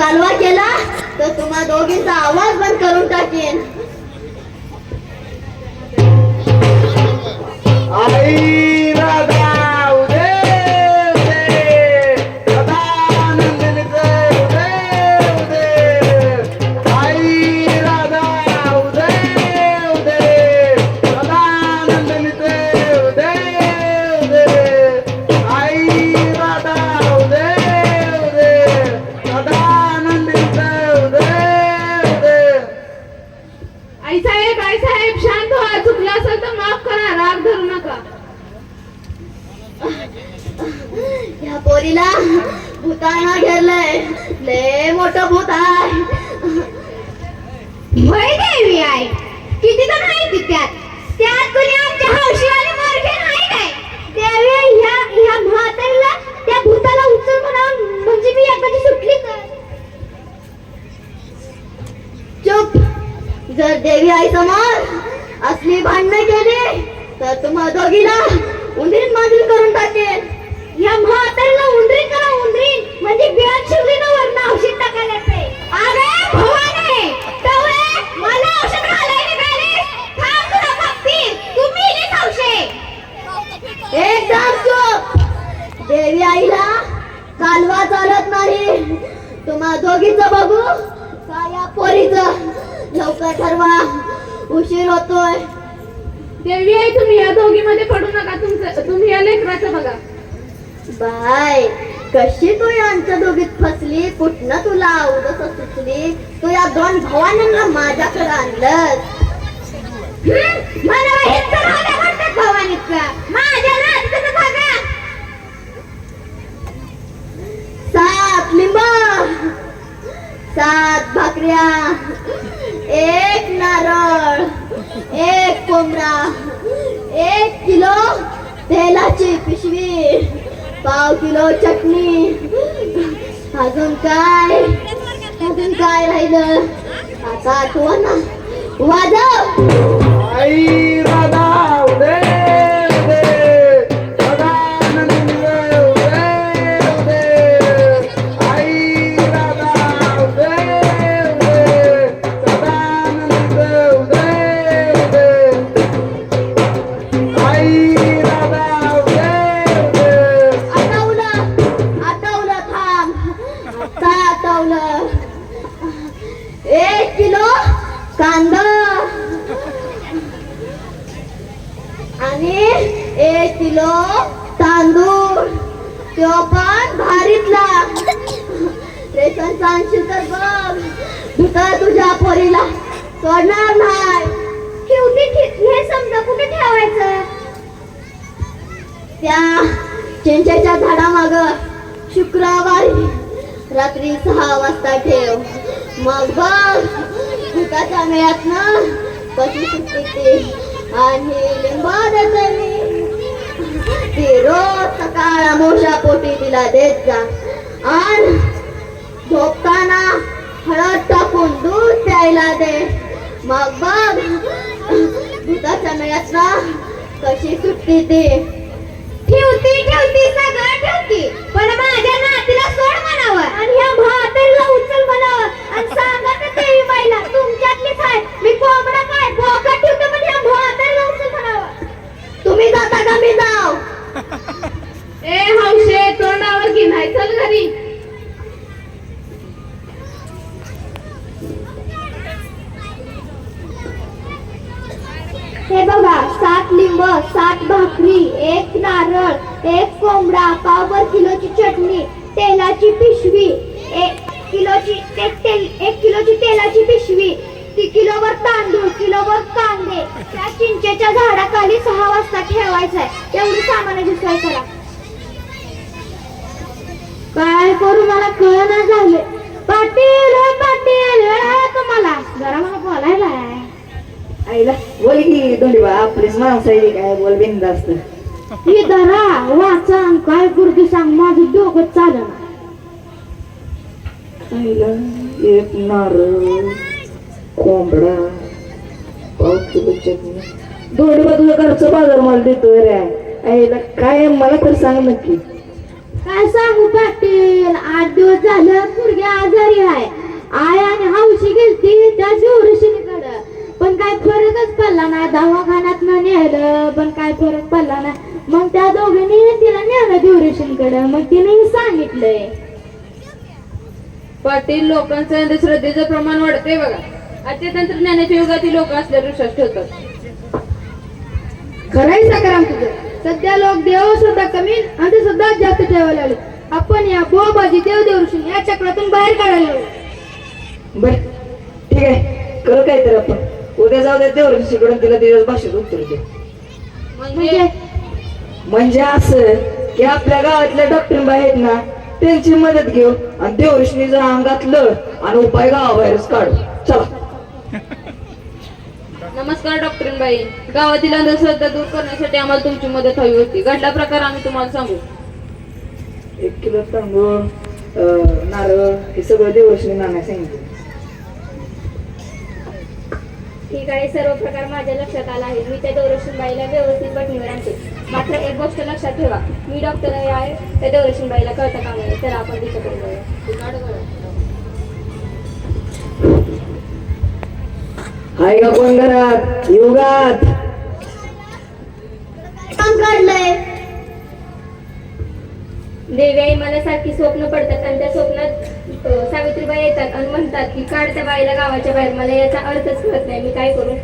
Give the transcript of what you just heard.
कालवा केला तर तुम्हा दोघींचा आवाज बंद करून टाकेन. आई! गौरीला भूताना घेरलंय. लय मोठ भूत आहे. भय देवी आहे किती जण आहे त्यात? त्यात कोणी आमच्या हौशीवाले मोरखे नाही काय? देवी ह्या ह्या म्हातारीला त्या भूताला उचल म्हणा म्हणजे मी एखादी सुटली तर. चुप. जर देवी आई समोर असली भांडणं केली तर तुम्हा दोघीला उंदीर मांजरी करून टाकेल. या म्हातारीला उंदरी करा उंदरी. म्हणजे वरनं औषध टाकायला येते. अरे भवाने मला औषध थांब तुला औषध एकदम चुप. देवी आईला कालवा चालत नाही. तुम्हा दोघीचं बघू. का या पोरीचं? लवकर ठरवा. उशीर होतोय. देवी आई तुम्ही या दोघीमध्ये पडू नका. तुमचं तुम्ही या लेकराचं बघा. बाय. कशी तू यांच्या दोघीत फसली? कुठनं तुला आवडत सुचली? तू या दोन भावांना माझ्याकडे आणलं सात लिंब. सात भाकऱ्या. एक नारळ. एक कोंबडा. एक किलो तेलाची पिशवी. पाव किलो चटणी. अजून काय? अजून काय राहिलं? आता आठवण. ना वाजव. आई. एक किलो कांदा. आणि एक किलो तांदूळ. तो पण भारीतला. रेशन सांगशील तर बघ. भूता तुझ्या पोरीला सोडणार नाही. हे समजा कुठे ठेवायचं? त्या चिंचेच्या झाडामाग शुक्रवारी रात्री सहा वाजता ठेव. मग बघ भूताच्या मेळ्यात ना कशी सुट्टी आणि लिंबा ती रोज सकाळ मोठ्या पोटी तिला देत जा. आणि झोपताना हळद टाकून दूध प्यायला दे. मग बघ भूताच्या मेळ्यात ना कशी सुट्टी ती. ठेवती ठेवती सगळं ठेवती. हे बघा सात लिंब सात भाकरी एक नारळ एक कोंबडा पावभर किलोची चटणी तेलाची पिशवी एक किलोची एक तेल एक किलोची तेलाची पिशवी ती किलोवर तांदूळ किलोवर कांदे त्या चिंचेच्या झाडाखाली सहा वाजता ठेवायचंय. एवढी सामानाची सोय करा. काय करू? मला कळना झालं. आपली मासाई काय बोल बिंदास्त ही काय गुरुजी सांग माझं डोकं चालना एक कोंबडा दोन घरचं बाजार मला देतोय रे आईला काय मला तर सांग नक्की काय सांगू पाटील आठ दिवस झालं मुलगी आजारी आहे आय आणि हौशी गेलती त्या जोरशी दवाखान्यात न नेलं पण काय फरक पडला नाही. मग त्या दोघींनी तिला नेलं ड्युरेशनकडे मग तिने सांगितलंय. पाटील लोकांचं अंधश्रद्धेचं प्रमाण वाढतंय बघा. आजच्या तंत्रज्ञानाच्या युगातील लोक असल्यावर विश्वास ठेवतात. खरंय सकाराम तुझं. सध्या लोक देव सुद्धा कमी अंधश्रद्धा जास्त ठेवायला लागले. आपण या बोबाजी देव देवऋषी या चक्रातून बाहेर काढायला लागलो. बर ठीक आहे. करू काय तर आपण? उद्या जाऊ द्या देवऋषीकडून तिला दिवस भाषेत उत्तर दे म्हणजे? म्हणजे? असं की आपल्या गावातल्या डॉक्टर आहेत ना त्यांची मदत घेऊ आणि देवऋषीने जर अंगातलं आणि उपाय गावाबाहेरच काढू चला. नमस्कार डॉक्टर बाई. गावातील अंधश्रद्धा दूर करण्यासाठी आम्हाला तुमची मदत हवी होती. घडला प्रकार आम्ही तुम्हाला सांगू. एक किलो तांदूळ नारळ हे सगळं देवऋषीने नाण्या सांगितलं. ठीक आहे सर्व प्रकार माझ्या लक्षात आला आहे मी त्या बाईला व्यवस्थित बटणीवर आणते. मात्र एक गोष्ट लक्षात ठेवा. मी डॉक्टर आहे त्या बाईला कळतं का नाही? तर आपण तिच्याकडे जाऊया. हाय का कोण घरात? युगात काम काढलंय. देवी आई मला सारखी स्वप्न पडतात आणि त्या स्वप्नात सावित्रीबाई येतात आणि म्हणतात की काढ त्या बाईला गावाच्या बाहेर मला याचा अर्थच कळत नाही मी काय करू?